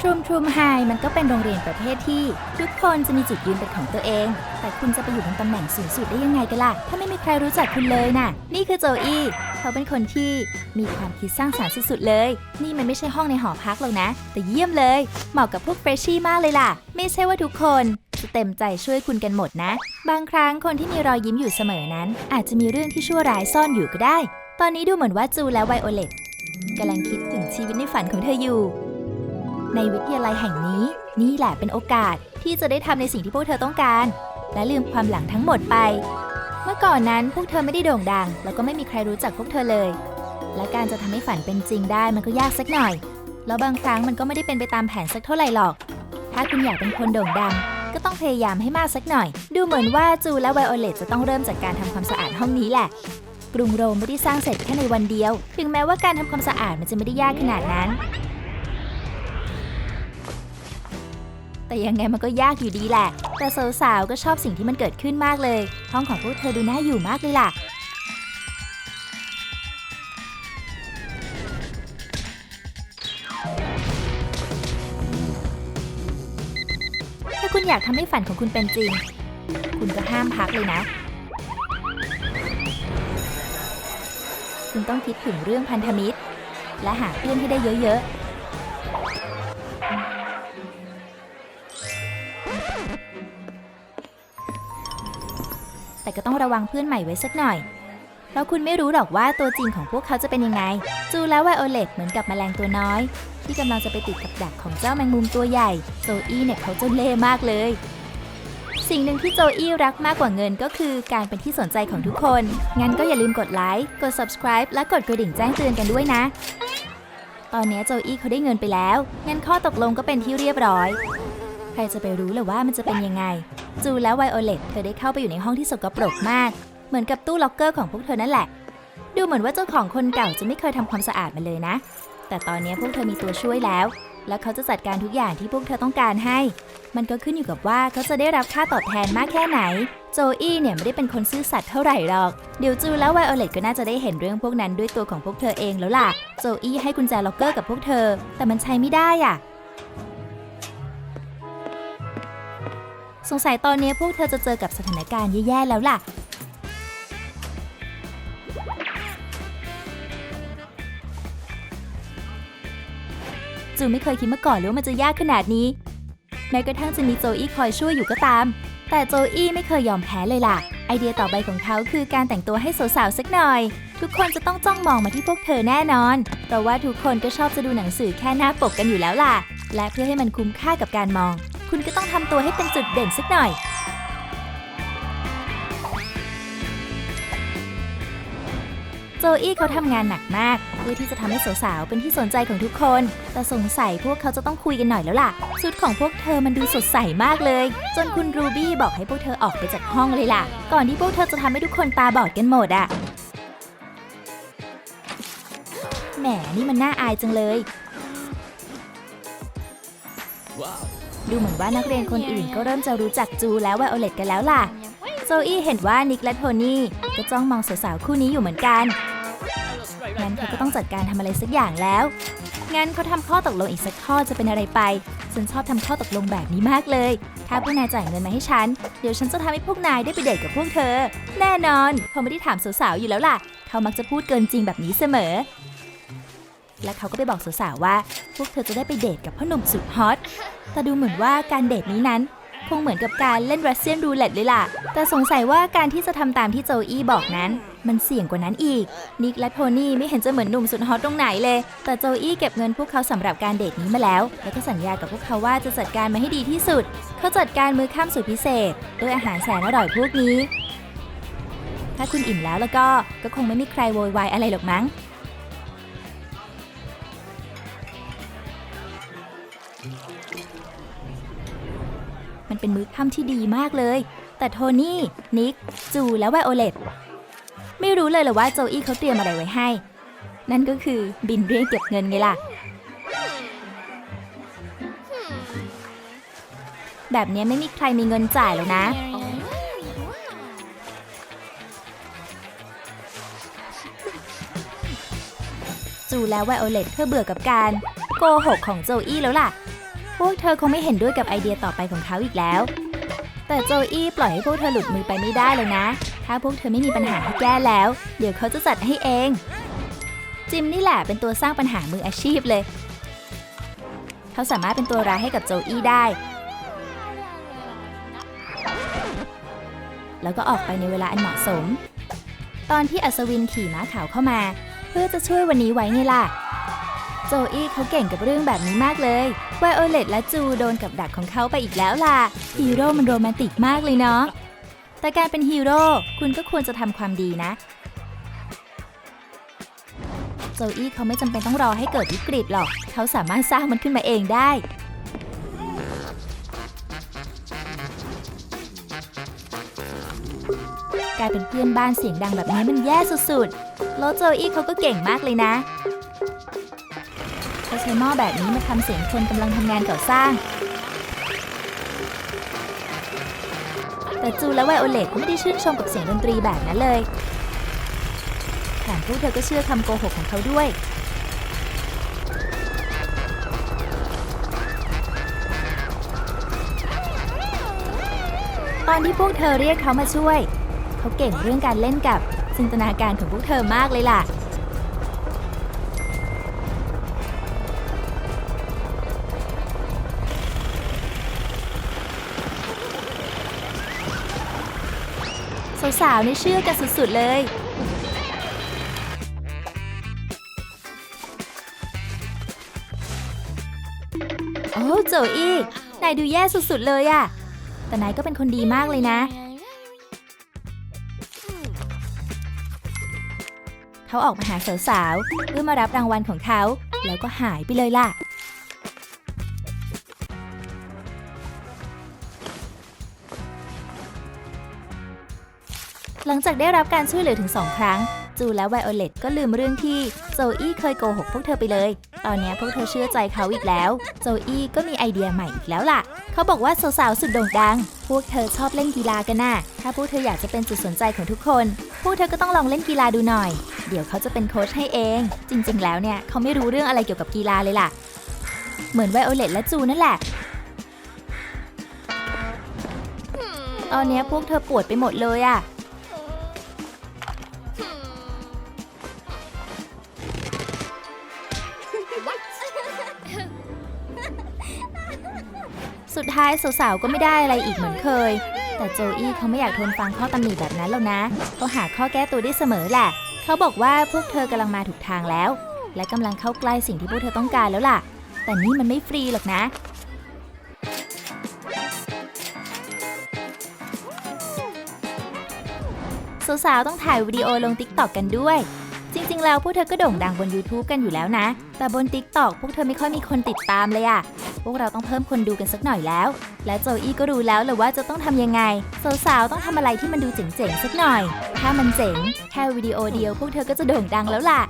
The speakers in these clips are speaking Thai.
ทรูมทรูมไฮมันก็เป็นโรงเรียนประเภทที่ ทุกคนจะมีจุดยืนเป็นของตัวเอง แต่คุณจะไปอยู่บนตำแหน่งสูงสุดได้ยังไงกันล่ะ ถ้าไม่มีใครรู้จักคุณเลยน่ะ นี่คือโจอี้ เขาเป็นคนที่มีความคิดสร้างสรรค์สุดๆเลย นี่มันไม่ใช่ห้องในหอพักหรอกนะ แต่เยี่ยมเลย เหมาะกับพวกเฟรชชี่มากเลยล่ะ ไม่ใช่ว่าทุกคน จะเต็มใจช่วยคุณกันหมดนะ บางครั้งคนที่มีรอยยิ้มอยู่เสมอนั้น อาจจะมีเรื่องที่ชั่วร้ายซ่อนอยู่ก็ได้ ตอนนี้ดูเหมือนว่าจูและไวโอเลตกำลังคิดถึงชีวิตในฝันของเธออยู่ ในวิทยาลัยแห่งนี้ นี่แหละเป็นโอกาสที่จะได้ทำในสิ่งที่พวกเธอต้องการ และลืมความหลังทั้งหมดไป เมื่อก่อนนั้นพวกเธอไม่ได้โด่งดัง แล้วก็ไม่มีใครรู้จักพวกเธอเลย และการจะทำให้ฝันเป็นจริงได้มันก็ยากสักหน่อย แล้วบางครั้งมันก็ไม่ได้เป็นไปตามแผนสักเท่าไหร่หรอก ถ้าคุณอยากเป็นคนโด่งดัง ก็ต้องพยายามให้มากสักหน่อย ดูเหมือนว่าจูและไวโอเลตจะต้องเริ่มจากการทำความสะอาดห้องนี้แหละกรุงโรมไม่ได้สร้างเสร็จแค่ในวันเดียว ถึงแม้ว่าการทำความสะอาดมันจะไม่ได้ยากขนาดนั้น แต่ยังไงมันก็ยากอยู่ดีแหละ แต่สาวๆก็ชอบสิ่งที่มันเกิดขึ้นมากเลย ห้องของพวกเธอดูน่าอยู่มากเลยล่ะ คุณอยากทำให้ฝันของคุณเป็นจริง คุณก็ห้ามพักเลยนะ คุณต้องคิดถึงเรื่องพันธมิตร และหาเพื่อนให้ได้เยอะ ๆแต่ก็ต้องระวังเพื่อนใหม่ไว้สักหน่อย เพราะคุณไม่รู้หรอกว่าตัวจริงของพวกเขาจะเป็นยังไง จูและไวโอเลตเหมือนกับแมลงตัวน้อย ที่กำลังจะไปติดกับดักของเจ้าแมงมุมตัวใหญ่ โจอี้เนี่ยเขาเจ้าเล่ห์มากเลย สิ่งหนึ่งที่โจอี้รักมากกว่าเงินก็คือการเป็นที่สนใจของทุกคน งั้นก็อย่าลืมกดไลค์ กด subscribe และกดกระดิ่งแจ้งเตือนกันด้วยนะ ตอนนี้โจอี้เขาได้เงินไปแล้ว งั้นข้อตกลงก็เป็นที่เรียบร้อย ใครจะไปรู้เลยว่ามันจะเป็นยังไง จูและไวโอเลตเธอได้เข้าไปอยู่ในห้องที่สกปรกมาก เหมือนกับตู้ล็อกเกอร์ของพวกเธอนั่นแหละ ดูเหมือนว่าเจ้าของคนเก่าจะไม่เคยทำความสะอาดมันเลยนะ แต่ตอนนี้พวกเธอมีตัวช่วยแล้ว และเขาจะจัดการทุกอย่างที่พวกเธอต้องการให้ มันก็ขึ้นอยู่กับว่าเขาจะได้รับค่าตอบแทนมากแค่ไหน โจอี้เนี่ยไม่ได้เป็นคนซื่อสัตย์เท่าไหร่หรอก เดี๋ยวจูและไวโอเลตก็น่าจะได้เห็นเรื่องพวกนั้นด้วยตัวของพวกเธอเองแล้วล่ะ โจอี้ให้กุญแจล็อกเกอร์กับพวกเธอ แต่มันใช้ไม่ได้อะ สงสัยตอนนี้พวกเธอจะเจอกับสถานการณ์แย่ๆแล้วล่ะ จูไม่เคยคิดมาก่อนเลยว่ามันจะยากขนาดนี้ แม้กระทั่งจะมีโจอี้คอยช่วยอยู่ก็ตาม แต่โจอี้ไม่เคยยอมแพ้เลยล่ะ ไอเดียต่อไปของเขาคือการแต่งตัวให้สาวๆสักหน่อย ทุกคนจะต้องจ้องมองมาที่พวกเธอแน่นอน เพราะว่าทุกคนก็ชอบจะดูหนังสือแค่หน้าปกกันอยู่แล้วล่ะ และเพื่อให้มันคุ้มค่ากับการมอง คุณก็ต้องทำตัวให้เป็นจุดเด่นสักหน่อย จอี้เขาทำงานหนักมาก เพื่อที่จะทำให้สาวๆ เป็นที่สนใจของทุกคน แต่สงสัยพวกเขาจะต้องคุยกันหน่อยแล้วล่ะชุดของพวกเธอมันดูสดใสมากเลย จนคุณรูบี้บอกให้พวกเธอออกไปจากห้องเลยล่ะ ก่อนที่พวกเธอจะทำให้ทุกคนตาบอดกันหมดอะแหมนี่มันน่าอายจังเลย ดูเหมือนว่านักเรียนคนอื่นก็เริ่มจะรู้จักจูและไวโอเลตกันแล้วล่ะโซอี้เห็นว่านิกและโทนี่ก็จ้องมองสาวๆคู่นี้อยู่เหมือนกัน เขาก็ต้องจัดการทำอะไรสักอย่างแล้ว งั้นเขาทำข้อตกลงอีกสักข้อจะเป็นอะไรไป ฉันชอบทำข้อตกลงแบบนี้มากเลย ถ้าพวกนายจ่ายเงินมาให้ฉัน เดี๋ยวฉันจะทำให้พวกนายได้ไปเดทกับพวกเธอ แน่นอนเขาไม่ได้ถามสาวๆอยู่แล้วล่ะ เขามักจะพูดเกินจริงแบบนี้เสมอ และเขาก็ไปบอกสาวๆว่า พวกเธอจะได้ไปเดทกับพ่อหนุ่มสุดฮอต แต่ดูเหมือนว่าการเดทนี้นั้น คงเหมือนกับการเล่นรัสเซียนรูเล็ตเลยล่ะ แต่สงสัยว่าการที่จะทำตามที่โจอี้บอกนั้น มันเสี่ยงกว่านั้นอีก นิกและโทนี่ไม่เห็นจะเหมือนหนุ่มสุดฮอตตรงไหนเลย แต่โจอี้เก็บเงินพวกเขาสำหรับการเดทนี้มาแล้ว แล้วก็สัญญากับพวกเขาว่าจะจัดการมาให้ดีที่สุด เขาจัดการมื้อค่ำสุดพิเศษด้วยอาหารแสนอร่อยพวกนี้ ถ้าคุณอิ่มแล้วแล้วก็ ก็คงไม่มีใครโวยวายอะไรหรอกมั้ง เป็นมื้อค่ำที่ดีมากเลย แต่โทนี่ นิก จู และไวโอเลตไม่รู้เลยหรอว่าโจอี้เขาเตรียมอะไรไว้ให้ นั่นก็คือบินเรียกเก็บเงินไงล่ะ แบบนี้ไม่มีใครมีเงินจ่ายแล้วนะ จูและไวโอเลตเธอเบื่อกับการโกหกของโจอี้แล้วล่ะ พวกเธอคงไม่เห็นด้วยกับไอเดียต่อไปของเขาอีกแล้ว แต่โจอี้ปล่อยให้พวกเธอหลุดมือไปไม่ได้เลยนะ ถ้าพวกเธอไม่มีปัญหาให้แก้แล้ว เดี๋ยวเขาจะจัดให้เอง จิมนี่แหละเป็นตัวสร้างปัญหามืออาชีพเลย เขาสามารถเป็นตัวร้ายให้กับโจอี้ได้ แล้วก็ออกไปในเวลาอันเหมาะสม ตอนที่อัศวินขี่ม้าขาวเข้ามา เพื่อจะช่วยวันนี้ไว้ไงล่ะ จอี้เขาเก่งกับเรื่องแบบนี้มากเลยไวโอเลตและจูโดนกับดักของเขาไปอีกแล้วล่ะ ฮีโร่มันโรแมนติกมากเลยเนาะ แต่การเป็นฮีโร่คุณก็ควรจะทำความดีนะ โจอี้เขาไม่จำเป็นต้องรอให้เกิดวิกฤตหรอก เขาสามารถสร้างมันขึ้นมาเองได้ กลายเป็นเพื่อนบ้านเสียงดังแบบนี้มันแย่สุดๆแล้วโจอี้เขาก็เก่งมากเลยนะ ช้หม้อแบบนี้มาทำเสียงคนกำลังทำงานก่อสร้าง แต่จูและไวโอเลตไม่ได้ชื่นชมกับเสียงดนตรีแบบนั้นเลยแถมพวกเธอก็เชื่อคำโกหกของเขาด้วย ตอนที่พวกเธอเรียกเขามาช่วย เขาเก่งเรื่องการเล่นกับจินตนาการของพวกเธอมากเลยล่ะ สาวๆนี่เชื่อกันสุดๆเลย โอ้โจอี้นายดูแย่สุดๆเลยอะแต่นายก็เป็นคนดีมากเลยนะ เขาออกมาหาสาวๆเพื่อมารับรางวัลของเขา แล้วก็หายไปเลยล่ะ ลังจากได้รับการช่วยเหลือถึง 2 ครั้ง จูและไวโอเลตก็ลืมเรื่องที่โจอี้เคยโกหกพวกเธอไปเลย ตอนนี้พวกเธอเชื่อใจเขาอีกแล้ว โจอี้ก็มีไอเดียใหม่อีกแล้วล่ะ เขาบอกว่าสาวๆสุดโด่งดัง พวกเธอชอบเล่นกีฬากันน่ะ ถ้าพวกเธออยากจะเป็นจุดสนใจของทุกคน พวกเธอก็ต้องลองเล่นกีฬาดูหน่อย เดี๋ยวเขาจะเป็นโค้ชให้เอง จริง ๆ แล้วเนี่ยเขาไม่รู้เรื่องอะไรเกี่ยวกับกีฬาเลยล่ะ เหมือนไวโอเลตและจูนั่นแหละตอนนี้พวกเธอปวดไปหมดเลยอะ สุดท้ายสาวๆก็ไม่ได้อะไรอีกเหมือนเคย แต่โจอี้เขาไม่อยากทนฟังข้อตำหนิแบบนั้นแล้วนะเขาหาข้อแก้ตัวได้เสมอแหละ เขาบอกว่าพวกเธอกำลังมาถูกทางแล้ว และกำลังเข้าใกล้สิ่งที่พวกเธอต้องการแล้วล่ะ แต่นี่มันไม่ฟรีหรอกนะสาวๆต้องถ่ายวิดีโอลง t ิ k t o k กันด้วย จริงๆ แล้วพวกเธอก็โด่งดังบน YouTube กันอยู่แล้วนะ แต่บน TikTok พวกเธอไม่ค่อยมีคนติดตามเลยอะพวกเราต้องเพิ่มคนดูกันสักหน่อยแล้ว และโจอี้ก็รู้แล้วเลยว่าจะต้องทำยังไง สาวๆ ต้องทำอะไรที่มันดูเจ๋งๆ สักหน่อย ถ้ามันเจ๋ง แค่วิดีโอเดียวพวกเธอก็จะโด่งดังแล้วล่ะ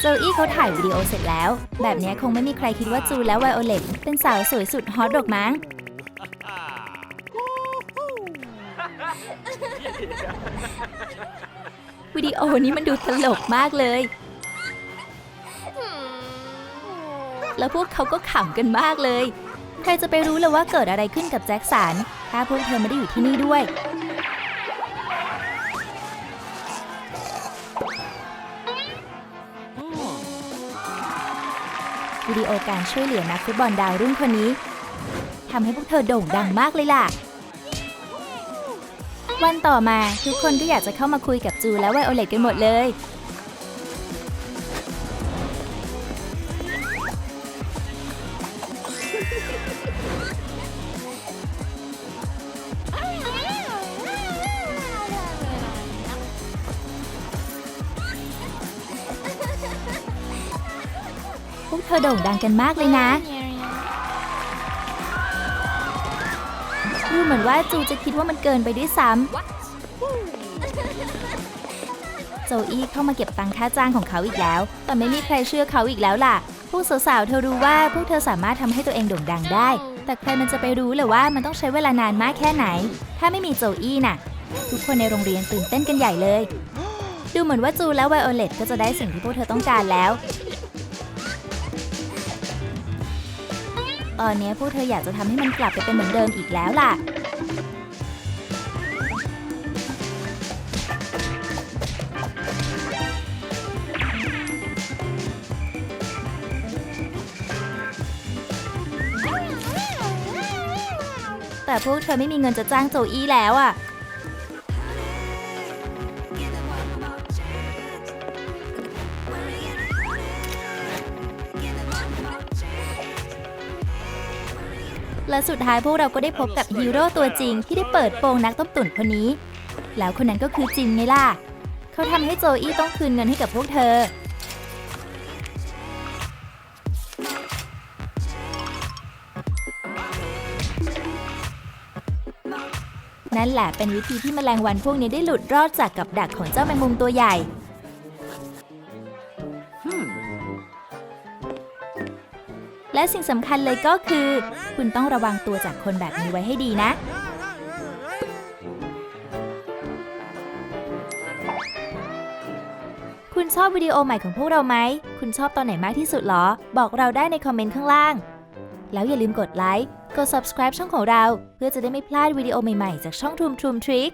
โจอี้เขาถ่ายวิดีโอเสร็จแล้ว แบบนี้คงไม่มีใครคิดว่าจูและไวโอเลตเป็นสาวสวยสุดฮอตหรอกมั้ง วิดีโอนี้มันดูตลกมากเลย แล้วพวกเขาก็ขำกันมากเลย ใครจะไปรู้เลยว่าเกิดอะไรขึ้นกับแจ็คสัน ถ้าพวกเธอไม่ได้อยู่ที่นี่ด้วย วิดีโอการช่วยเหลือนักฟุตบอลดาวรุ่งคนนี้ทำให้พวกเธอโด่งดังมากเลยล่ะ วันต่อมาทุกคนก็อยากจะเข้ามาคุยกับจูและไวโอเลตกันหมดเลยพว เธอโด่งดังกันมากเลยนะ ดูเหมือนว่าจูจะคิดว่ามันเกินไปด้วยซ้ำโจอี้เข้ามาเก็บตังค่าจ้างของเขาอีกแล้ว แต่ไม่มีใครเชื่อเขาอีกแล้วล่ะ พวกสาวๆ เธอรู้ว่าพวกเธอสามารถทำให้ตัวเองโด่งดังได้ แต่ใครมันจะไปรู้เลยว่ามันต้องใช้เวลานานมากแค่ไหน ถ้าไม่มีโจอี้น่ะ ทุกคนในโรงเรียนตื่นเต้นกันใหญ่เลย ดูเหมือนว่าจูและไวโอเลตก็จะได้สิ่งที่พวกเธอต้องการแล้ว ตอนนี้พวกเธออยากจะทำให้มันกลับไปเป็นเหมือนเดิมอีกแล้วล่ะ แต่พวกเธอไม่มีเงินจะจ้างโจอี้แล้วอะ และสุดท้ายพวกเราก็ได้พบกับฮีโร่ตัวจริงที่ได้เปิดโปงนักต้มตุ๋นคนนี้ แล้วคนนั้นก็คือจินไงล่ะ เขาทำให้โจอี้ต้องคืนเงินให้กับพวกเธอ นั่นแหละเป็นวิธีที่แมลงวันพวกนี้ได้หลุดรอดจากกับดักของเจ้าแมงมุมตัวใหญ่ และสิ่งสำคัญเลยก็คือ คุณต้องระวังตัวจากคนแบบนี้ไว้ให้ดีนะคุณชอบวิดีโอใหม่ของพวกเราไหม คุณชอบตอนไหนมากที่สุดหรอ บอกเราได้ในคอมเมนต์ข้างล่าง แล้วอย่าลืมกดไลค์ กด subscribe ช่องของเรา เพื่อจะได้ไม่พลาดวิดีโอใหม่ ๆ จากช่อง Troom Troom Trick